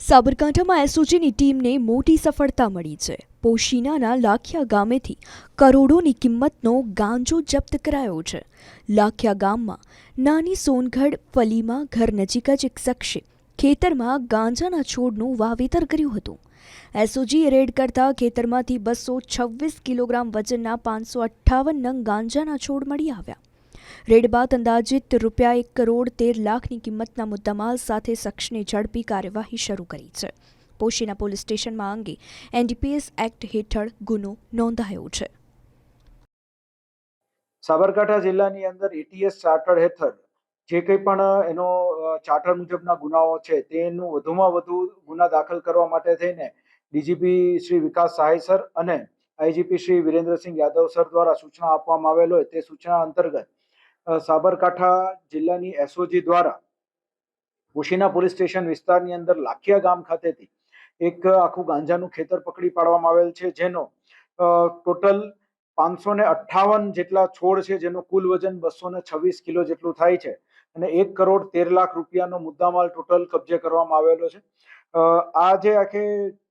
સાબરકાંઠામાં એસઓજીની ટીમને મોટી સફળતા મળી છે. પોશીનાના લાખિયા ગામેથી કરોડોની કિંમતનો ગાંજો જપ્ત કરાયો છે. લાખિયા ગામમાં નાની સોનગઢ ફલીમાં ઘર નજીક જ એક શખ્સે ખેતરમાં ગાંજાના છોડનું વાવેતર કર્યું હતું. એસઓજીએ રેડ કરતા ખેતરમાંથી બસો છવ્વીસ કિલોગ્રામ વજનના પાંચસો અઠ્ઠાવન નંગ ગાંજાના છોડ મળી આવ્યા. રેડ બાદ રૂપિયા એક કરોડ તેર લાખની કિંમતના મુદ્દામાલ સાથે શખ્સને ઝડપી કાર્યવાહી શરૂ કરી છે. પોશીના પોલીસ સ્ટેશનમાં અંગે એનડીપીએસ એક્ટ હેઠળ ગુનો નોંધાયો છે. સાબરકાંઠા જિલ્લાની અંદર એટીએસ ચાર્ટર હેઠળ જે કંઈ પણ એનો ચાર્ટર મુજબના ગુનાઓ છે, તેનું વધુમાં વધુ ગુના દાખલ કરવા માટે થઈને ડીજીપી શ્રી વિકાસ સહાય સર અને આઈજીપી શ્રી વિરેન્દ્રસિંહ યાદવ સર દ્વારા સૂચના આપવામાં આવેલ હોય તે સૂચના અંતર્ગત સાબરકાંઠા જિલ્લાની એસઓજી દ્વારા ઉશીના પોલીસ સ્ટેશન વિસ્તારની અંદર લાખિયા ગામ ખાતેથી એક આખું ગાંજાનું ખેતર પકડી પાડવામાં આવેલ છે, જેનો ટોટલ પાંચસો ને અઠ્ઠાવન જેટલા છોડ છે, જેનું કુલ વજન બસો ને છવ્વીસ કિલો જેટલું થાય છે અને એક કરોડ તેર લાખ રૂપિયાનો મુદ્દામાલ ટોટલ કબજે કરવામાં આવેલો છે. આ જે આખે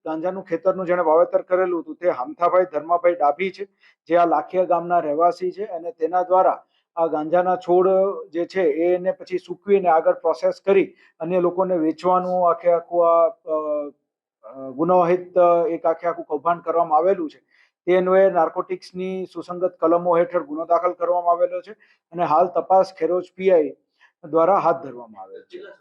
ગાંજાનું ખેતરનું જેણે વાવેતર કરેલું હતું તે હામથાભાઈ ધર્માભાઈ ડાભી છે, જે આ લાખિયા ગામના રહેવાસી છે અને તેના દ્વારા આ ગાંજાના છોડ જે છે એને પછી સૂકવીને આગળ પ્રોસેસ કરી અન્ય લોકોને વેચવાનું આખે આખું આ ગુનાહિત એક આખે આખું કૌભાંડ કરવામાં આવેલું છે. તે અન્વયે નાર્કોટિક્સની સુસંગત કલમો હેઠળ ગુનો દાખલ કરવામાં આવેલો છે અને હાલ તપાસ ખેરોજ પીઆઈ દ્વારા હાથ ધરવામાં આવેલ છે.